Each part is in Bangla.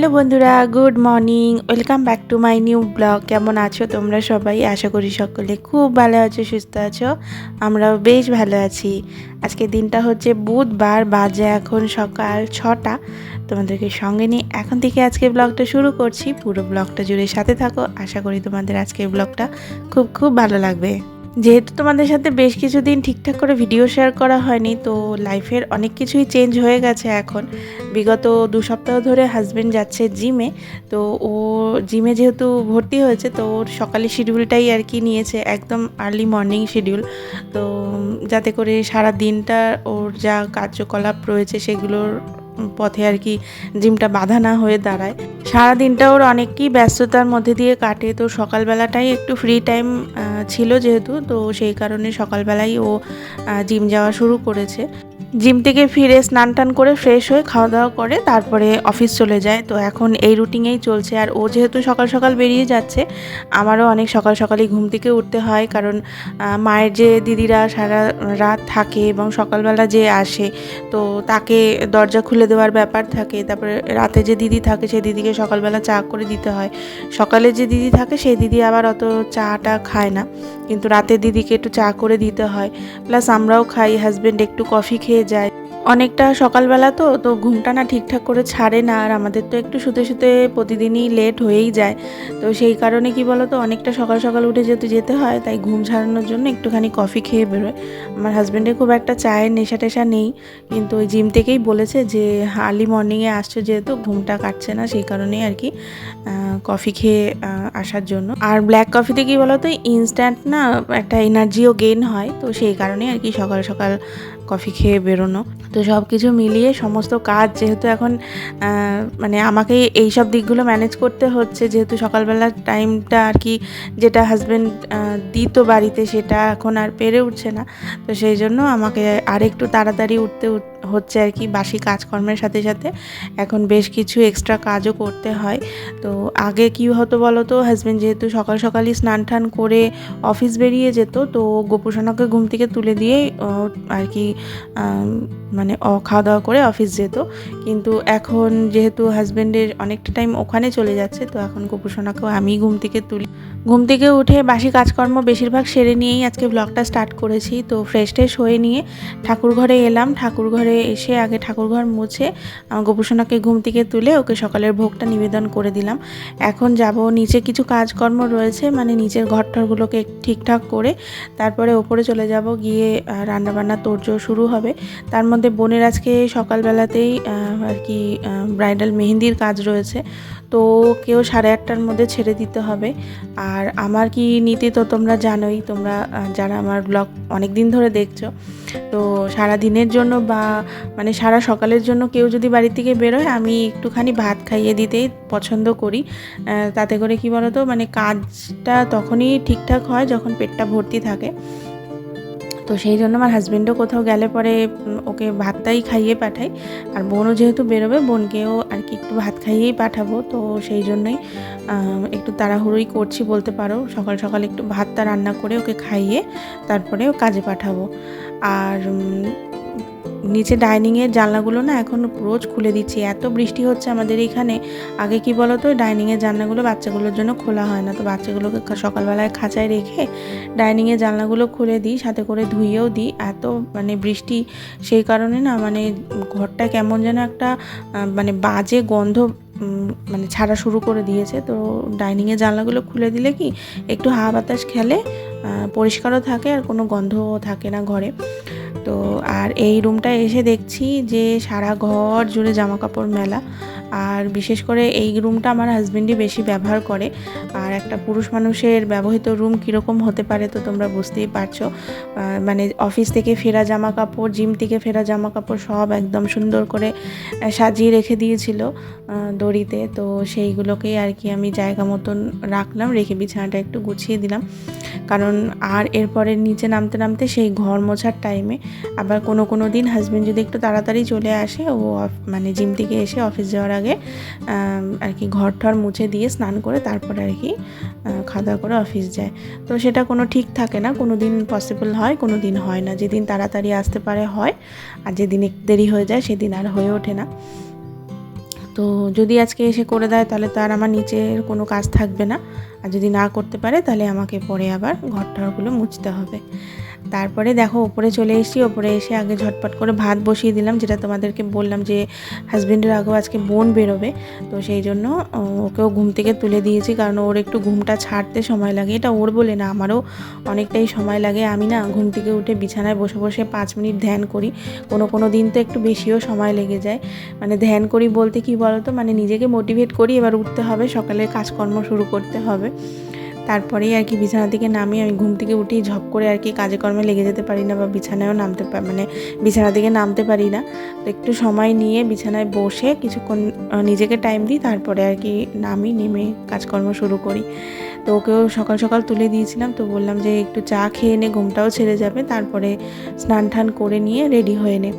হ্যালো বন্ধুরা, good morning. Welcome back to my new blog. কেমন আছো তোমরা সবাই? আশা করি সকলে খুব ভালো আছো, সুস্থ আছো। আমরাও বেশ ভালো আছি। আজকে দিনটা হচ্ছে বুধবার, বাজে এখন সকাল ছটা। তোমাদেরকে সঙ্গে নিয়ে এখন থেকে আজকে ব্লগটা শুরু করছি। পুরো ব্লগটা জুড়ে সাথে থাকো। আশা করি তোমাদের আজকের ব্লগটা খুব খুব ভালো লাগবে। যেহেতু তোমাদের সাথে বেশ কিছুদিন ঠিকঠাক করে ভিডিও শেয়ার করা হয়নি, তো লাইফের অনেক কিছুই চেঞ্জ হয়ে গেছে এখন। বিগত দু সপ্তাহ ধরে হাজব্যান্ড যাচ্ছে জিমে তো ও জিমে যেহেতু ভর্তি হয়েছে, তো ওর সকালের শিডিউলটাই আর কি নিয়েছে, একদম আর্লি মর্নিং শিডিউল তো যাতে করে সারা দিনটা ওর যা কার্যকলাপ রয়েছে, সেগুলোর পথে আর কি জিমটা বাধা না হয়ে দাঁড়ায়। সারা দিনটা ওর অনেকই ব্যস্ততার মধ্যে দিয়ে কাটে। তো সকালবেলাটাই একটু ফ্রি টাইম ছিল যেহেতু, তো সেই কারণে সকালবেলাই ও জিম যাওয়া শুরু করেছে। জিম থেকে ফিরে স্নান টান করে ফ্রেশ হয়ে খাওয়া দাওয়া করে তারপরে অফিস চলে যায়। তো এখন এই রুটিনেই চলছে। আর ও যেহেতু সকাল সকাল বেরিয়ে যাচ্ছে, আমারও অনেক সকাল সকালই ঘুম থেকে উঠতে হয়। কারণ মায়ের যে দিদিরা সারা রাত থাকে এবং সকালবেলা যে আসে, তো তাকে দরজা খুলে দেওয়ার ব্যাপার থাকে। তারপরে রাতে যে দিদি থাকে, সেই দিদিকে সকালবেলা চা করে দিতে হয়। সকালে যে দিদি থাকে, সেই দিদি আবার অত চাটা খায় না। কিন্তু রাতে দিদিকে একটু চা করে দিতে হয়। প্লাস আমরাও খাই হাজব্যান্ড একটু কফি খেয়ে যায়। অনেকটা সকালবেলা তো তো ঘুমটা না ঠিকঠাক করে ছাড়ে না, আর আমাদের তো একটু শুতে শুতে প্রতিদিনই লেট হয়েই যায়। তো সেই কারণে কি বলো তো অনেকটা সকাল সকাল উঠে যেহেতু যেতে হয়, তাই ঘুম ছাড়ানোর জন্য একটুখানি কফি খেয়ে বেরোয়। আমার হাজব্যান্ডের খুব একটা চায়ের নেশা টেশা নেই, কিন্তু ওই জিম থেকেই বলেছে যে আর্লি মর্নিংয়ে আসছে যেহেতু, ঘুমটা কাটছে না, সেই কারণেই আর কি কফি খেয়ে আসার জন্য। আর ব্ল্যাক কফিতে কি বলো তো ইনস্ট্যান্ট না একটা এনার্জিও গেইন হয়, তো সেই কারণেই আর কি সকাল সকাল কফি খেয়ে বেরোনো। তো সব কিছু মিলিয়ে সমস্ত কাজ যেহেতু এখন মানে আমাকে এই সব দিকগুলো ম্যানেজ করতে হচ্ছে, যেহেতু সকালবেলার টাইমটা আর কি যেটা হাজব্যান্ড দিত বাড়িতে সেটা এখন আর পেরে উঠছে না। তো সেই জন্য আমাকে আর একটু তাড়াতাড়ি উঠতে হচ্ছে আর কি বাসি কাজকর্মের সাথে সাথে। এখন বেশ কিছু এক্সট্রা কাজও করতে হয়। তো আগে কি হতো বলো তো হাজব্যান্ড যেহেতু সকাল সকালই স্নান টান করে অফিস বেরিয়ে যেত, তো গোপুসোনাকে ঘুম থেকে তুলে দিয়েই আর কি মানে খাওয়া দাওয়া করে অফিস যেত। কিন্তু এখন যেহেতু হাজব্যান্ডের অনেকটা টাইম ওখানে চলে যাচ্ছে, তো এখন গোপুসোনাকেও আমি ঘুম থেকে তুলি। ঘুম থেকে উঠে বাসি কাজকর্ম বেশিরভাগ সেরে নিয়েই আজকে ব্লগটা স্টার্ট করেছি। তো ফ্রেশ ট্রেশ হয়ে নিয়ে ঠাকুর ঘরে এলাম। ঠাকুর ঘরে এসে আগে ঠাকুর ঘর মুছে গোপুসোনাকে ঘুম থেকে তুলে ওকে সকালের ভোগটা নিবেদন করে দিলাম। এখন যাব, নিচে কিছু কাজকর্ম রয়েছে মানে নিচের ঘরটরগুলোকে ঠিকঠাক করে তারপরে ওপরে চলে যাব গিয়ে রান্নাবান্না তোড়জোড় শুরু হবে। তার মধ্যে বোনের আজকে সকালবেলাতেই আর কি ব্রাইডাল মেহেন্দির কাজ রয়েছে। তো কেউ সাড়ে আটটার মধ্যে ছেড়ে দিতে হবে। আর আমার কি নীতি তো তোমরা জানোই, তোমরা যারা আমার ব্লগ অনেক দিন ধরে দেখছ, তো সারা দিনের জন্য বা মানে সারা সকালের জন্য কেউ যদি বাড়ি থেকে বেরোয়, আমি একটুখানি ভাত খাইয়ে দিতেই পছন্দ করি। তাতে করে কি বলতো মানে কাজটা তখনই ঠিকঠাক হয় যখন পেটটা ভর্তি থাকে। তো সেই জন্য আমার হাজব্যান্ডও কোথাও গেলে পরে ওকে ভাতটাই খাইয়ে পাঠাই। আর বোনও যেহেতু বেরোবে, বোনকেও আর কি একটু ভাত খাইয়েই পাঠাবো। তো সেই জন্যই একটু তাড়াহুড়োই করছি বলতে পারো। সকাল সকাল একটু ভাতটা রান্না করে ওকে খাইয়ে তারপরে ও কাজে পাঠাবো। আর নিচে ডাইনিংয়ের জানলাগুলো না এখন রোজ খুলে দিচ্ছি। এত বৃষ্টি হচ্ছে আমাদের এখানে। আগে কি বলো তো ডাইনিংয়ের জানলাগুলো বাচ্চাগুলোর জন্য খোলা হয় না। তো বাচ্চাগুলোকে সকালবেলায় খাঁচায় রেখে ডাইনিংয়ের জানলাগুলো খুলে দিই, সাথে করে ধুইয়েও দিই। এত মানে বৃষ্টি, সেই কারণে না মানে ঘরটা কেমন যেন একটা মানে বাজে গন্ধ মানে ছাড়া শুরু করে দিয়েছে। তো ডাইনিংয়ের জানলাগুলো খুলে দিলে কি, একটু হাওয়া বাতাস খেলে পরিষ্কারও থাকে আর কোনো গন্ধও থাকে না ঘরে। তো আর এই রুমটা এসে দেখছি যে সারা ঘর জুড়ে জামা কাপড় মেলা। আর বিশেষ করে এই রুমটা আমার হাজব্যান্ডই বেশি ব্যবহার করে। আর একটা পুরুষ মানুষের ব্যবহৃত রুম কীরকম হতে পারে তো তোমরা বুঝতেই পারছ। মানে অফিস থেকে ফেরা জামা কাপড় জিম থেকে ফেরা জামা কাপড় সব একদম সুন্দর করে সাজিয়ে রেখে দিয়েছিল দড়িতে। তো সেইগুলোকেই আর কি আমি জায়গা মতন রাখলাম, রেখে বিছানাটা একটু গুছিয়ে দিলাম। কারণ আর এরপরে নিচে নামতে নামতে সেই ঘর মোছার টাইমে আবার কোনো কোনো দিন হাজব্যান্ড যদি একটু তাড়াতাড়ি চলে আসে, ও মানে জিম থেকে এসে অফিস যাওয়ার আগে আর কি ঘর ঠর মুছে দিয়ে স্নান করে তারপরে আর কি খাওয়া দাওয়া করে অফিস যায়। তো সেটা কোনো ঠিক থাকে না, কোনো দিন পসিবল হয়, কোনো দিন হয় না। যেদিন তাড়াতাড়ি আসতে পারে হয়, আর যেদিন দেরি হয়ে যায়, সেদিন আর হয়ে ওঠে না। তো যদি আজকে এসে করে দেয়, তাহলে তো আর আমার নিচের কোনো কাজ থাকবে না। আর যদি না করতে পারে, তাহলে আমাকে পরে আবার ঘরটারগুলো মুছতে হবে। তারপরে দেখো, ওপরে চলে এসেছি। ওপরে এসে আগে ঝটপট করে ভাত বসিয়ে দিলাম, যেটা তোমাদেরকে বললাম যে হাজব্যান্ডের আগেও আজকে বোন বেরোবে। তো সেই জন্য ওকেও ঘুম থেকে তুলে দিয়েছি, কারণ ওর একটু ঘুমটা ছাড়তে সময় লাগে। এটা ওর বলে না, আমারও অনেকটাই সময় লাগে। আমি না ঘুম থেকে উঠে বিছানায় বসে বসে পাঁচ মিনিট ধ্যান করি। কোনো কোনো দিন তো একটু বেশিও সময় লেগে যায়। মানে ধ্যান করি বলতে কি বলতো? মানে নিজেকে মোটিভেট করি, এবার উঠতে হবে সকালে কাজকর্ম শুরু করতে হবে। তারপরেই আর কি বিছানা থেকে নামি আমি ঘুম থেকে উঠি ঝপ করে আর কি কাজে কর্মে লেগে যেতে পারি না বা বিছানায়ও নামতে মানে বিছানা থেকে নামতে পারি না। তো একটু সময় নিয়ে বিছানায় বসে কিছুক্ষণ নিজেকে টাইম দিই, তারপরে আর কি নামি, নেমে কাজকর্ম শুরু করি। তো ওকেও সকাল সকাল তুলে দিয়েছিলাম। তো বললাম যে একটু চা খেয়ে নে, ঘুমটাও ছেড়ে যাবে। তারপরে স্নান টান করে নিয়ে রেডি হয়ে নে।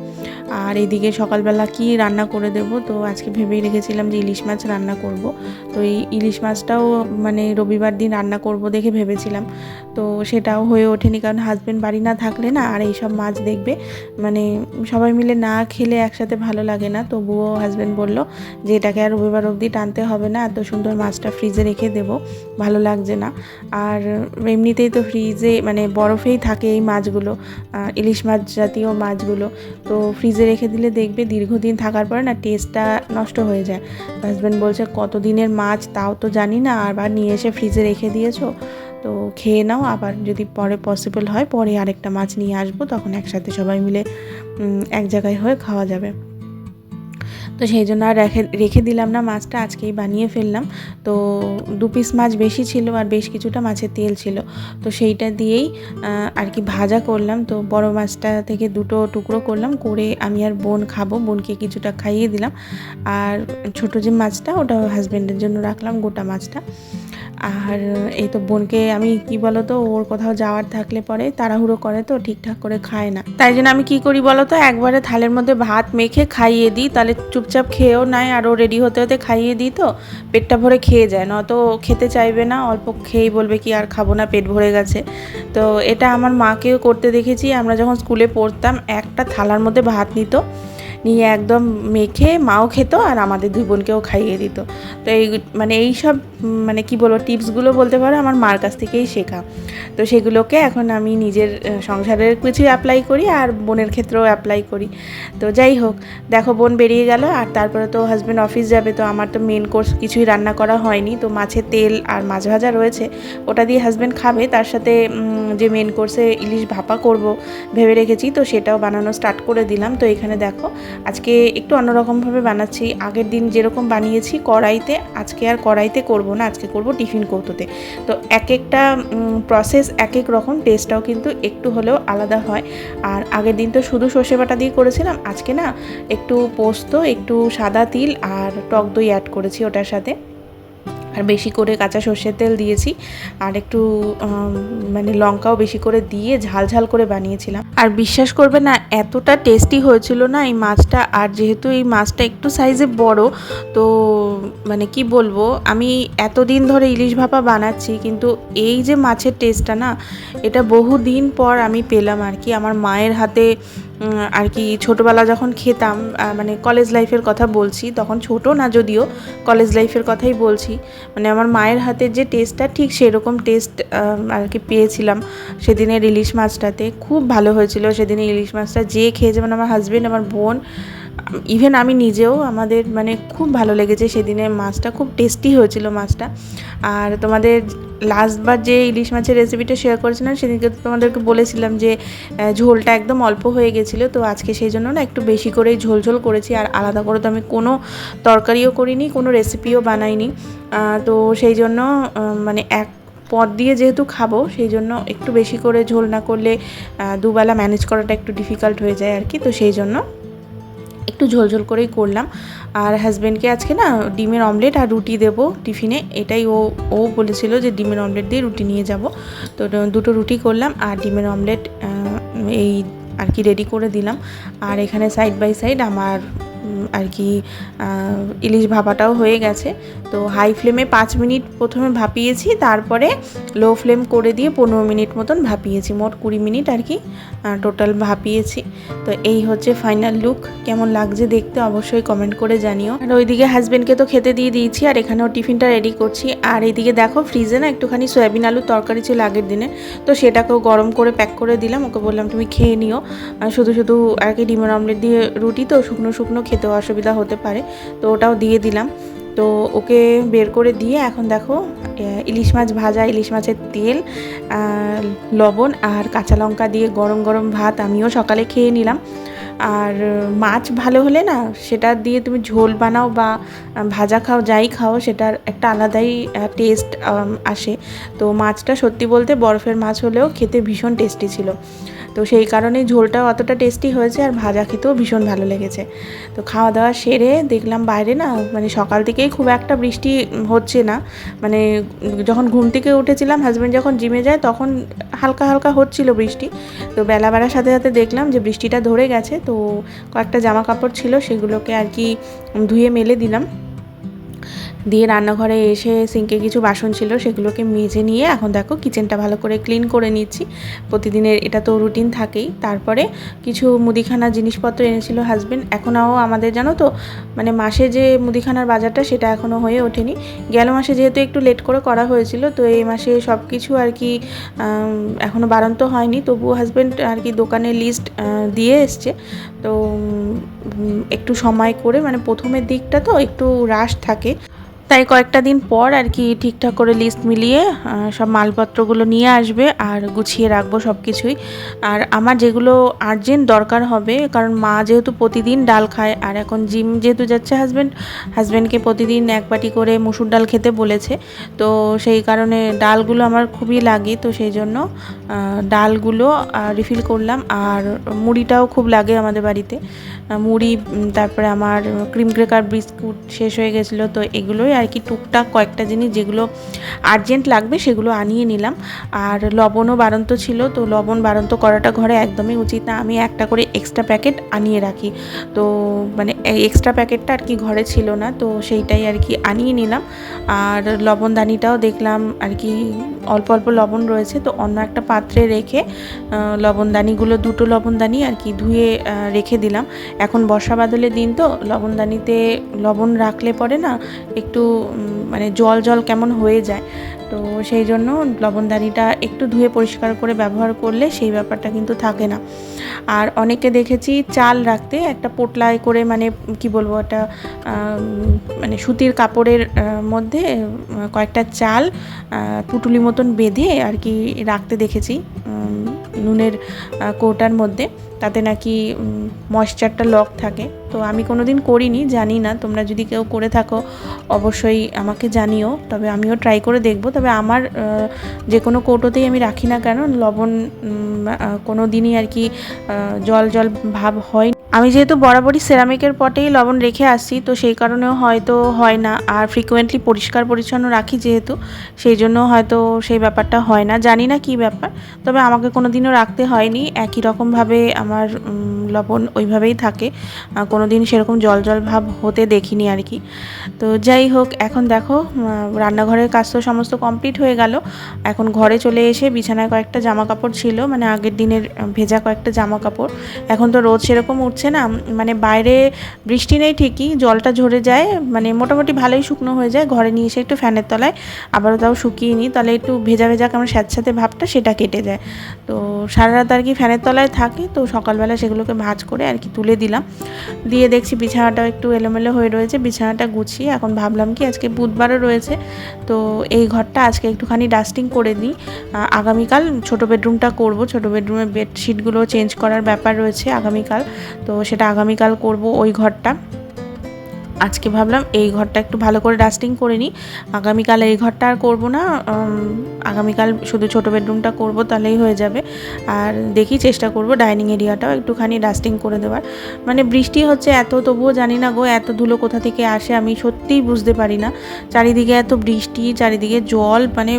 আর এদিকে সকালবেলা কি রান্না করে দেব? তো আজকে ভেবেই রেখেছিলাম যে ইলিশ মাছ রান্না করব। তো এই ইলিশ মাছটাও মানে রবিবার দিন রান্না করব দেখে ভেবেছিলাম। তো সেটাও হয়ে ওঠেনি কারণ হাজব্যান্ড বাড়ি না থাকলে না আর এইসব মাছ দেখবে। মানে সবাই মিলে না খেলে একসাথে ভালো লাগে না। তবুও হাজব্যান্ড বলল যে এটাকে আর রবিবার অবধি টানতে হবে না। এত সুন্দর মাছটা ফ্রিজে রেখে দেব। ভালো লাগছে না। আর এমনিতেই তো ফ্রিজে মানে বরফেই থাকে এই মাছগুলো ইলিশ মাছ জাতীয় মাছগুলো। তো ফ্রিজে রেখে দিলে দেখবে দীর্ঘদিন থাকার পরে না টেস্টটা নষ্ট হয়ে যায়। হাজব্যান্ড বলছে কত দিনের মাছ? তাও তো জানি না। আবার নিয়ে এসে ফ্রিজে রেখে দিয়েছ। তো খেয়ে নাও আবার। যদি পরে পসিবল হয়, পরে আরেকটা মাছ নিয়ে আসব। তখন একসাথে সবাই মিলে এক জায়গায় হয়ে খাওয়া যাবে। তো সেই জন্য আর রেখে রেখে দিলাম না মাছটা, আজকেই বানিয়ে ফেললাম। তো দু পিস মাছ বেশি ছিল আর বেশ কিছুটা মাছের তেল ছিল। তো সেইটা দিয়েই আর কি ভাজা করলাম। তো বড় মাছটা থেকে দুটো টুকরো করলাম, করে আমি আর বোন খাব। বোনকে কিছুটা খাইয়ে দিলাম। আর ছোট যে মাছটা, ওটা হাজব্যান্ডের জন্য রাখলাম, গোটা মাছটা। আর এই তো বোনকে আমি, কি বলো তো ওর কোথাও যাওয়ার থাকলে পরে তাড়াহুড়ো করে তো ঠিকঠাক করে খায় না। তাই জন্য আমি কি করি বলো তো একবারে থালের মধ্যে ভাত মেখে খাইয়ে দিই, তাহলে চুপচাপ খেয়েও নেয় আর ও রেডি হতে হতে খাইয়ে দিই তো, পেটটা ভরে খেয়ে যায়, নয়তো ও খেতে চাইবে না, অল্প খেয়েই বলবে কি আর খাব না, পেট ভরে গেছে। তো এটা আমার মাকেও করতে দেখেছি, আমরা যখন স্কুলে পড়তাম, একটা থালার মধ্যে ভাত নিত নিয়ে একদম মেখে মাও খেত আর আমাদের দুই বোনকেও খাইয়ে দিত। তো এই মানে এই সব মানে কি বলব, টিপসগুলো বলতে পারো আমার মার কাছ থেকেই শেখা। তো সেগুলোকে এখন আমি নিজের সংসারের কিছু অ্যাপ্লাই করি আর বোনের ক্ষেত্রেও অ্যাপ্লাই করি। তো যাই হোক, দেখো বোন বেরিয়ে গেল আর তারপরে তো হাজব্যান্ড অফিস যাবে, তো আমার তো মেন কোর্স কিছুই রান্না করা হয়নি। তো মাছের তেল আর মাছ ভাজা রয়েছে, ওটা দিয়ে হাজব্যান্ড খাবে। তার সাথে যে মেন কোর্সে ইলিশ ভাপা করব ভেবে রেখেছি, তো সেটাও বানানো স্টার্ট করে দিলাম। তো এখানে দেখো আজকে একটু অন্যরকমভাবে বানাচ্ছি। আগের দিন যেরকম বানিয়েছি কড়াইতে, আজকে আর কড়াইতে করব না, আজকে করব টিফিন কৌটোতে। তো এক একটা প্রসেস এক এক রকম টেস্টটাও কিন্তু একটু হলেও আলাদা হয়। আর আগের দিন তো শুধু সর্ষে বাটা দিয়ে করেছিলাম, আজকে না একটু পোস্ত, একটু সাদা তিল আর টক দই অ্যাড করেছি ওটার সাথে। আর বেশি করে কাঁচা সর্ষের তেল দিয়েছি। আর একটু মানে লঙ্কাও বেশি করে দিয়ে ঝাল ঝাল করে বানিয়েছিলাম। আর বিশ্বাস করবে না, এতটা টেস্টি হয়েছিল না এই মাছটা। আর যেহেতু এই মাছটা একটু সাইজে বড়, তো মানে কি বলব, আমি এতদিন ধরে ইলিশ ভাপা বানাচ্ছি, কিন্তু এই যে মাছের টেস্টটা না, এটা বহু দিন পর আমি পেলাম আর কি। আমার মায়ের হাতে আর কি ছোটোবেলা যখন খেতাম মানে কলেজ লাইফের কথা বলছি, তখন ছোট না যদিও কলেজ লাইফের কথাই বলছি মানে আমার মায়ের হাতে যে টেস্টটা ঠিক সেরকম টেস্ট আর কি পেয়েছিলাম সেদিনের ইলিশ মাছটাতে। খুব ভালো হয়েছিল সেদিনে ইলিশ মাছটা। যে খেয়েছে মানে আমার হাজব্যান্ড আমার বোন ইভেন আমি নিজেও আমাদের মানে খুব ভালো লেগেছে সেদিনের মাছটা, খুব টেস্টি হয়েছিল মাছটা। আর তোমাদের লাস্টবার যে ইলিশ মাছের রেসিপিটা শেয়ার করেছিলাম, সেদিনকে তোমাদেরকে বলেছিলাম যে ঝোলটা একদম অল্প হয়ে গেছিল, তো আজকে সেই জন্য না একটু বেশি করেই ঝোল ঝোল করেছি। আর আলাদা করে তো আমি কোনো তরকারিও করিনি, কোনো রেসিপিও বানাইনি। তো সেই জন্য মানে এক পদ দিয়ে যেহেতু খাব, সেই জন্য একটু বেশি করে ঝোল না করলে দুবেলা ম্যানেজ করাটা একটু ডিফিকাল্ট হয়ে যায় আর কি, তো সেই জন্য একটু ঝোল ঝোল করেই করলাম। আর হাজব্যান্ডকে আজকে না ডিমের অমলেট আর রুটি দেব টিফিনে। এটাই ও ও বলেছিল যে ডিমের অমলেট দিয়ে রুটি নিয়ে যাব। তো দুটো রুটি করলাম আর ডিমের অমলেট এই আর কি রেডি করে দিলাম। আর এখানে সাইড বাই সাইড আমার আর কি ইলিশ ভাপাটাও হয়ে গেছে। তো হাই ফ্লেমে পাঁচ মিনিট প্রথমে ভাপিয়েছি, তারপরে লো ফ্লেম করে দিয়ে পনেরো মিনিট মতন ভাপিয়েছি, মোট কুড়ি মিনিট আর কি টোটাল ভাপিয়েছি। তো এই হচ্ছে ফাইনাল লুক কেমন লাগছে দেখতে অবশ্যই কমেন্ট করে জানিও। আর ওইদিকে হাজব্যান্ডকে তো খেতে দিয়ে দিয়েছি, আর এখানেও টিফিনটা রেডি করছি। আর এইদিকে দেখো ফ্রিজে না একটুখানি সয়াবিন আলুর তরকারি ছিল আগের দিনে, তো সেটাকেও গরম করে প্যাক করে দিলাম, ওকে বললাম তুমি খেয়ে নিও। শুধু শুধু আর কি ডিমের অমলেট দিয়ে রুটি, তো শুকনো শুকনো খেতে অসুবিধা হতে পারে। তো ওটাও দিয়ে দিলাম। তো ওকে বের করে দিয়ে এখন দেখো ইলিশ মাছ ভাজা, ইলিশ মাছের তেল লবণ আর কাঁচা লঙ্কা দিয়ে গরম গরম ভাত আমিও সকালে খেয়ে নিলাম। আর মাছ ভালো হলে না, সেটা দিয়ে তুমি ঝোল বানাও বা ভাজা খাও, যাই খাও, সেটার একটা আলাদাই টেস্ট আসে। তো মাছটা সত্যি বলতে বরফের মাছ হলেও খেতে ভীষণ টেস্টি ছিল। তো সেই কারণে ঝোলটাও অতটা টেস্টি হয়েছে আর ভাজা খেতেও ভীষণ ভালো লেগেছে। তো খাওয়া দাওয়া সেরে দেখলাম বাইরে না মানে সকাল থেকেই খুব একটা বৃষ্টি হচ্ছে না। মানে যখন ঘুম থেকে উঠেছিলাম হাজব্যান্ড যখন জিমে যায় তখন হালকা হালকা হচ্ছিল বৃষ্টি। তো বেলা বেলার সাথে সাথে দেখলাম যে বৃষ্টিটা ধরে গেছে, তো কয়েকটা জামা কাপড় ছিল সেগুলোকে আর কি ধুয়ে মেলে দিলাম। দিয়ে রান্নাঘরে এসে সিঙ্কে কিছু বাসন ছিল, সেগুলোকে মেজে নিয়ে এখন দেখো কিচেনটা ভালো করে ক্লিন করে নিচ্ছি। প্রতিদিনের এটা তো রুটিন থাকেই। তারপরে কিছু মুদিখানা জিনিসপত্র এনেছিল হাজবেন্ড এখনও আমাদের জানো তো মানে মাসে যে মুদিখানার বাজারটা সেটা এখনও হয়ে ওঠেনি। গেল মাসে যেহেতু একটু লেট করে করা হয়েছিল, তো এই মাসে সব কিছু আর কি এখনও বাড়ন্ত হয়নি। তবুও হাজব্যান্ড আর কি দোকানের লিস্ট দিয়ে এসছে। তো একটু সময় করে মানে প্রথমের দিকটা তো একটু রাশ থাকে। তাই কয়েকটা দিন পর আর কি ঠিকঠাক করে লিস্ট মিলিয়ে সব মালপত্রগুলো নিয়ে আসবে আর গুছিয়ে রাখব সব কিছুই আর আমার যেগুলো আর্জেন্ট দরকার হবে, কারণ মা যেহেতু প্রতিদিন ডাল খায় আর এখন জিম যেহেতু যাচ্ছে হাজব্যান্ড হাজব্যান্ডকে প্রতিদিন এক বাটি করে মুসুর ডাল খেতে বলেছে, তো সেই কারণে ডালগুলো আমার খুবই লাগে, তো সেই জন্য ডালগুলো রিফিল করলাম। আর মুড়িটাও খুব লাগে আমাদের বাড়িতে। মুড়ি তারপরে আমার ক্রিম ক্রেকার বিস্কুট শেষ হয়ে গেছিল, তো এগুলোই আর কি টুকটাক কয়েকটা জিনিস যেগুলো আর্জেন্ট লাগবে সেগুলো আনিয়ে নিলাম। আর লবণও বাড়ন্ত ছিল, তো লবণ বাড়ন্ত করাটা ঘরে একদমই উচিত না। আমি একটা করে এক্সট্রা প্যাকেট আনিয়ে রাখি। তো মানে এক্সট্রা প্যাকেটটা আর কি ঘরে ছিল না, তো সেইটাই আর কি আনিয়ে নিলাম। আর লবণদানিটাও দেখলাম আর কি অল্প অল্প লবণ রয়েছে, তো অন্য একটা পাত্রে রেখে লবণদানিগুলো, দুটো লবণদানি আর কি ধুয়ে রেখে দিলাম। এখন বর্ষা বাদলের দিন তো, লবণদানিতে লবণ রাখলে পরে না একটু মানে জল জল কেমন হয়ে যায়, তো সেই জন্য লবণদানিটা একটু ধুয়ে পরিষ্কার করে ব্যবহার করলে সেই ব্যাপারটা কিন্তু থাকে না। আর অনেকে দেখেছি চাল রাখতে একটা পোটলায় করে মানে কি বলব একটা মানে সুতির কাপড়ের মধ্যে কয়েকটা চাল পুটুলি মতন বেঁধে আর কি রাখতে দেখেছি। নুনের কৌটার মধ্যে। তাতে নাকি ময়শ্চারটা লক থাকে। তো আমি কোনো দিন করিনি, জানি না। তোমরা যদি কেউ করে থাকো, অবশ্যই আমাকে জানিও। তবে আমিও ট্রাই করে দেখব। তবে আমার যে কোনো কৌটোতেই আমি রাখি না কেন। লবণ কোনো দিনই আর কি জল জল ভাব হয় আমি যেহেতু বরাবরই সেরামিকের পটেই লবণ রেখে আসছি, তো সেই কারণেও হয়তো হয় না। আর ফ্রিকোয়েন্টলি পরিষ্কার পরিচ্ছন্ন রাখি যেহেতু, সেই জন্য হয়তো সেই ব্যাপারটা হয় না। জানি না কি ব্যাপার, তবে আমাকে কোনো দিনও রাখতে হয়নি। একই রকমভাবে আমার লবণ ওইভাবেই থাকে। কোনো দিন সেরকম জল জল ভাব হতে দেখিনি আর কি। তো যাই হোক, এখন দেখো রান্নাঘরের কাজ তো সমস্ত কমপ্লিট হয়ে গেল। এখন ঘরে চলে এসে বিছানায় কয়েকটা জামা কাপড় ছিল মানে আগের দিনের, ভেজা কয়েকটা জামা কাপড় এখন তো রোদ সেরকম উঠছে না মানে বাইরে বৃষ্টি নেই ঠিকই, জলটা ঝরে যায় মানে মোটামুটি ভালোই শুকনো হয়ে যায়, ঘরে নিয়ে এসে একটু ফ্যানের তলায়, আবারও তাও শুকিয়ে নিই, তাহলে একটু ভেজা ভেজা কেমন স্যাঁতস্যাঁতে ভাবটা সেটা কেটে যায়। তো সারা রাত আর কি ফ্যানের তলায় থাকে, তো সকালবেলা সেগুলোকে ভাজ করে আর কি তুলে দিলাম। দিয়ে দেখছি বিছানাটাও একটু এলোমেলো হয়ে রয়েছে, বিছানাটা গুছিয়ে, এখন ভাবলাম কি আজকে বুধবারও রয়েছে, তো এই ঘরটা আজকে একটুখানি ডাস্টিং করে দিই। আগামীকাল ছোট বেডরুমটা করব, ছোট বেডরুমের বেডশিটগুলো চেঞ্জ করার ব্যাপার রয়েছে আগামীকাল, তো সেটা আগামীকাল করব ওই ঘরটা। আজকে ভাবলাম এই ঘরটা একটু ভালো করে ডাস্টিং করে নিই। আগামীকাল এই ঘরটা আর করব না আগামীকাল শুধু ছোট বেডরুমটা করব, তাহলেই হয়ে যাবে। আর দেখি চেষ্টা করব ডাইনিং এরিয়াটাও একটুখানি ডাস্টিং করে দেওয়ার। মানে বৃষ্টি হচ্ছে এত, তবুও জানি না গো, এত ধুলো কোথা থেকে আসে আমি সত্যিই বুঝতে পারি না। চারিদিকে এত বৃষ্টি, চারিদিকে জল মানে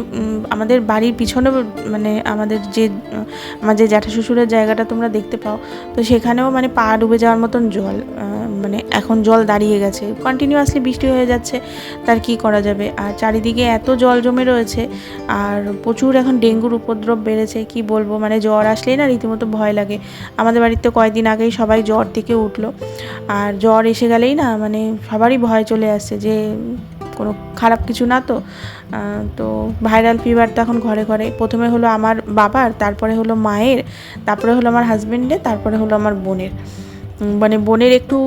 আমাদের বাড়ির পিছনে মানে আমাদের যে, আমার যে জ্যাঠা শ্বশুরের জায়গাটা তোমরা দেখতে পাও, তো সেখানেও মানে পা ডুবে যাওয়ার মতন জল মানে এখন জল দাঁড়িয়ে গেছে। কন্টিনিউয়াসলি বৃষ্টি হয়ে যাচ্ছে, তার কি করা যাবে? আর চারিদিকে এত জল জমে রয়েছে, আর প্রচুর এখন ডেঙ্গুর উপদ্রব বেড়েছে, কি বলব? মানে জ্বর আসলেই না রীতিমতো ভয় লাগে। আমাদের বাড়িতে কয়েকদিন আগেই সবাই জ্বর থেকে উঠল। আর জ্বর এসে গেলেই না মানে সবারই ভয় চলে আসছে যে কোনো খারাপ কিছু না তো। তো ভাইরাল ফিভার তো এখন ঘরে ঘরে। প্রথমে হলো আমার বাবার, তারপরে হলো মায়ের, তারপরে হলো আমার হাজবেন্ডের তারপরে হলো আমার বোনের। মানে বোনের একটু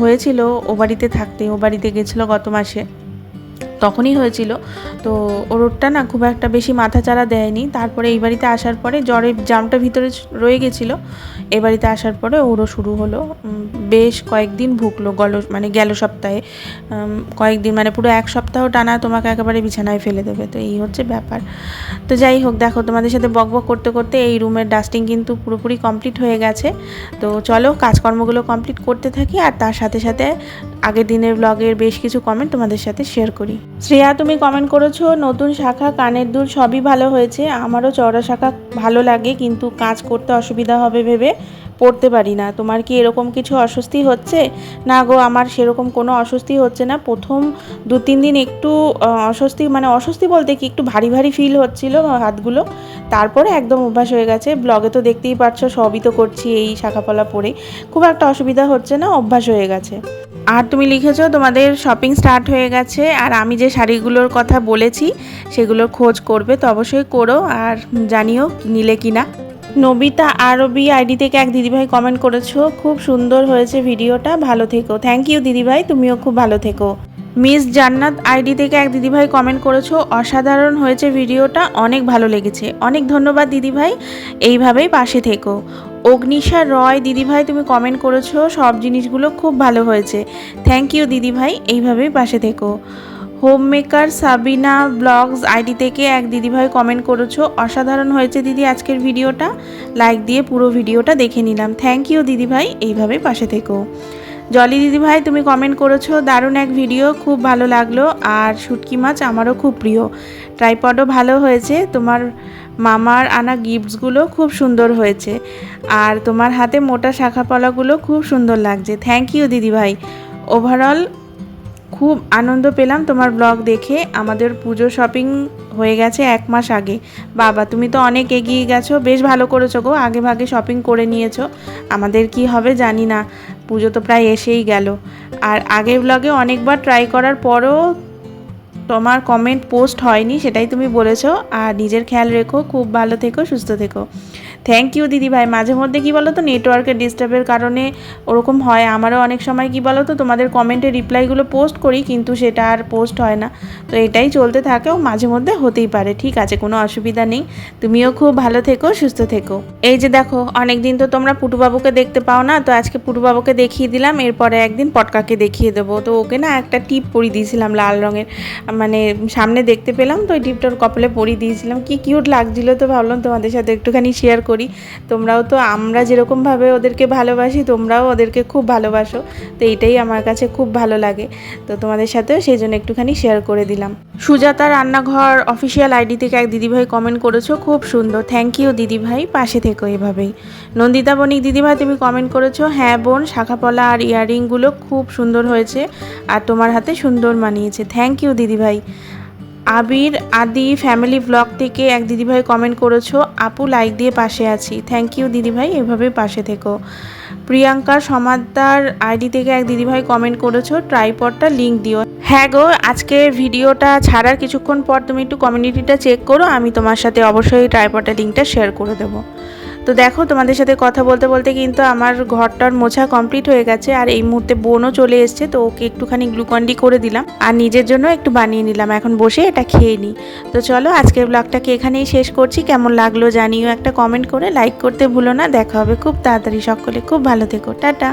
হয়েছিল ও বাড়িতে থাকতে ও বাড়িতে গেছিল গত মাসে। তখনই হয়েছিল। তো ওরটা না খুব একটা বেশি মাথাচাড়া দেয়নি। তারপরে এই বাড়িতে আসার পরে জ্বরের জামটা ভিতরে রয়ে গেছিল। এই বাড়িতে আসার পরে ওরও শুরু হলো। বেশ কয়েকদিন ভুগলো, গল মানে গেল সপ্তাহে। কয়েকদিন মানে পুরো এক সপ্তাহ টানা তোমাকে একেবারে বিছানায় ফেলে দেবে। তো এই হচ্ছে ব্যাপার। তো যাই হোক, দেখো তোমাদের সাথে বক বক করতে করতে এই রুমের ডাস্টিং কিন্তু পুরোপুরি কমপ্লিট হয়ে গেছে। তো চলো, কাজকর্মগুলো কমপ্লিট করতে থাকি। আর তার সাথে সাথে আগের দিনের ব্লগের বেশ কিছু কমেন্ট তোমাদের সাথে শেয়ার করি। শ্রেয়া, তুমি কমেন্ট করেছ, নতুন শাখা, কানের দুল সবই ভালো হয়েছে। আমারও চওড়া শাখা ভালো লাগে, কিন্তু কাজ করতে অসুবিধা হবে ভেবে পড়তে পারি না। তোমার কি এরকম কিছু অস্বস্তি হচ্ছে? না গো, আমার সেরকম কোনো অস্বস্তি হচ্ছে না। প্রথম দু, তিন দিন একটু অস্বস্তি মানে অস্বস্তি বলতে কি, একটু ভারী ভারী ফিল হচ্ছিল হাতগুলো। তারপরে একদম অভ্যাস হয়ে গেছে। ব্লগে তো দেখতেই পারছ, সবই তো করছি এই শাখাপলা পরে খুব একটা অসুবিধা হচ্ছে না, অভ্যাস হয়ে গেছে। আর তুমি লিখেছ, তোমাদের শপিং স্টার্ট হয়ে গেছে, আর আমি যে শাড়িগুলোর কথা বলেছি, সেগুলোর খোঁজ করবে, তো অবশ্যই করো, আর জানিও নিলে কি না নবিতা আরবি আইডি থেকে এক দিদিভাই কমেন্ট করেছ, খুব সুন্দর হয়েছে ভিডিওটা, ভালো থেকো। থ্যাংক ইউ দিদিভাই, তুমিও খুব ভালো থেকো। মিস জান্নাত আইডি থেকে এক দিদিভাই কমেন্ট করেছ, অসাধারণ হয়েছে ভিডিওটা, অনেক ভালো লেগেছে। অনেক ধন্যবাদ দিদিভাই, এইভাবেই পাশে থেকো। অগ্নিশা রয়, দিদিভাই তুমি কমেন্ট করেছ, সব জিনিসগুলো খুব ভালো হয়েছে। থ্যাংক ইউ দিদিভাই, এইভাবেই পাশে থেকো। Home maker Sabina blogs ID থেকে এক দিদিভাই কমেন্ট করেছ, অসাধারণ হয়েছে দিদি আজকের ভিডিওটা। লাইক দিয়ে পুরো ভিডিওটা দেখে নিলাম। থ্যাংক ইউ দিদিভাই এইভাবে পাশে থেকো। জলি দিদিভাই তুমি কমেন্ট করেছ, দারুণ এক ভিডিও খুব ভালো লাগল। আর শুটকি মাছ আমারও খুব প্রিয়। ট্রাইপডও ভালো হয়েছে, তোমার মামার আনা গিফটসগুলো খুব সুন্দর হয়েছে। আর তোমার হাতে মোটা শাখা পলাগুলো খুব সুন্দর লাগছে। থ্যাংক ইউ দিদিভাই ওভারঅল খুব আনন্দ পেলাম তোমার ব্লগ দেখে। আমাদের পুজো শপিং হয়ে গেছে এক মাস আগে। বাবা, তুমি তো অনেক এগিয়ে গেছো, বেশ ভালো করেছ গো, আগে ভাগে শপিং করে নিয়েছো। আমাদের কি হবে জানি না, পুজো তো প্রায় এসেই গেল। আর আগের ব্লগে অনেকবার ট্রাই করার পরও তোমার কমেন্ট পোস্ট হয়নি, সেটাই তুমি বলেছ। আর নিজের খেয়াল রেখো, খুব ভালো থেকো, সুস্থ থেকো। থ্যাংক ইউ দিদি ভাই। মাঝে মধ্যে কী বলো তো নেটওয়ার্কের ডিস্টার্বের কারণে ওরকম হয়। আমারও অনেক সময় কী বলো তো তোমাদের কমেন্টে রিপ্লাইগুলো পোস্ট করি, কিন্তু সেটা আর পোস্ট হয় না। তো এটাই চলতে থাকেও মাঝে মধ্যে হতেই পারে। ঠিক আছে, কোনো অসুবিধা নেই। তুমিও খুব ভালো থেকো, সুস্থ থেকো। এই যে দেখো অনেক দিন তো তোমরা পুটুবাবুকে দেখতে পাও না, তো আজকে পুটুবাবুকে দেখিয়ে দিলাম। এরপরে একদিন পটকাকে দেখিয়ে দেবো। তো ওকে না একটা টিপ পরিয়ে দিয়েছিলাম লাল রঙের। মানে সামনে দেখতে পেলাম, তো ওই টিপটা ওর কপালে পরিয়ে দিয়েছিলাম। কি কিউট লাগছিল তো ভাবলাম তোমাদের সাথে একটুখানি শেয়ার করি। তোমরাও তো আমরা যেরকমভাবে ওদেরকে ভালোবাসি, তোমরাও ওদেরকে খুব ভালোবাসো। তো এইটাই আমার কাছে খুব ভালো লাগে। তো তোমাদের সাথেও সেই জন্য একটুখানি শেয়ার করে দিলাম। সুজাতা রান্নাঘর অফিসিয়াল আইডি থেকে এক দিদিভাই কমেন্ট করেছ, খুব সুন্দর। থ্যাংক ইউ দিদিভাই, পাশে থেকো এভাবেই। নন্দিতা বণিক, দিদিভাই তুমি কমেন্ট করেছ হ্যাঁ বোন, শাখাপলা আর ইয়াররিংগুলো খুব সুন্দর হয়েছে আর তোমার হাতে সুন্দর মানিয়েছে। থ্যাংক ইউ দিদিভাই। আবির, আদি ফ্যামিলি ব্লগ থেকে এক দিদিভাই কমেন্ট করেছ, আপু লাইক দিয়ে পাশে আছি। থ্যাংক ইউ দিদিভাই এভাবে পাশে থেকো। প্রিয়াঙ্কা সমাদার আইডি থেকে এক দিদিভাই কমেন্ট করেছ ট্রাইপডটা লিঙ্ক দিও। হ্যাঁ গো, আজকে ভিডিওটা ছাড়ার কিছুক্ষণ পর তুমি একটু কমিউনিটিটা চেক করো, আমি তোমার সাথে অবশ্যই ট্রাইপডটা লিঙ্কটা শেয়ার করে দেবো। তো দেখো, তোমাদের সাথে কথা বলতে বলতে কিন্তু আমার ঘরটার মোছা কমপ্লিট হয়ে গেছে আর এই মুহূর্তে বোনও চলে এসছে, তো ওকে একটুখানি গ্লুকন্ডি করে দিলাম আর নিজের জন্য একটু বানিয়ে নিলাম। এখন বসে এটা খেয়ে নিই। তো চলো, আজকের ব্লগটাকে এখানেই শেষ করছি। কেমন লাগল জানিও একটা কমেন্ট করে লাইক করতে ভুলো না। দেখা হবে খুব তাড়াতাড়ি। সকলে খুব ভালো থেকো। টাটা।